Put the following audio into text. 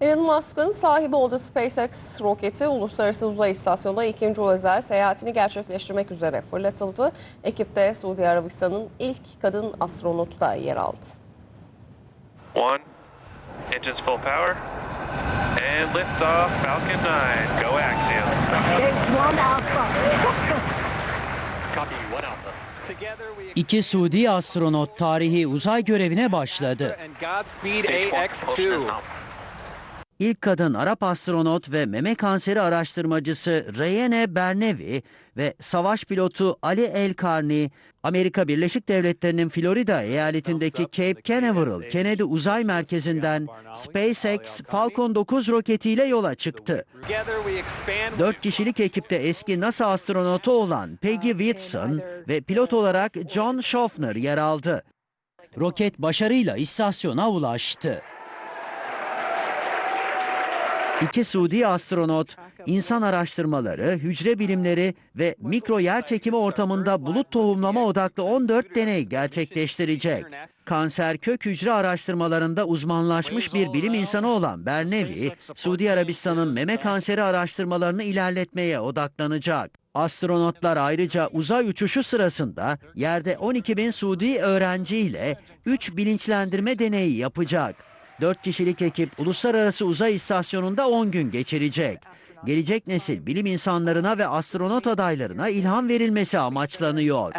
Elon Musk'ın sahibi olduğu SpaceX roketi uluslararası uzay istasyonuna ikinci özel seyahatini gerçekleştirmek üzere fırlatıldı. Ekipte Suudi Arabistan'ın ilk kadın astronotu da yer aldı. One, engines full power, and liftoff, Falcon 9, go axial. One alpha. Copy, one alpha. İki Suudi astronot tarihi uzay görevine başladı. İlk kadın Arap astronot ve meme kanseri araştırmacısı Reyene Bernevi ve savaş pilotu Ali El Karni, Amerika Birleşik Devletleri'nin Florida eyaletindeki Cape Canaveral Kennedy Uzay Merkezi'nden SpaceX Falcon 9 roketiyle yola çıktı. Dört kişilik ekipte eski NASA astronotu olan Peggy Whitson ve pilot olarak John Schaffner yer aldı. Roket başarıyla istasyona ulaştı. İki Suudi astronot, insan araştırmaları, hücre bilimleri ve mikro yer çekimi ortamında bulut tohumlama odaklı 14 deney gerçekleştirecek. Kanser kök hücre araştırmalarında uzmanlaşmış bir bilim insanı olan Bernevi, Suudi Arabistan'ın meme kanseri araştırmalarını ilerletmeye odaklanacak. Astronotlar ayrıca uzay uçuşu sırasında yerde 12 bin Suudi öğrenciyle 3 bilinçlendirme deneyi yapacak. 4 kişilik ekip Uluslararası Uzay İstasyonu'nda 10 gün geçirecek. Gelecek nesil bilim insanlarına ve astronot adaylarına ilham verilmesi amaçlanıyor.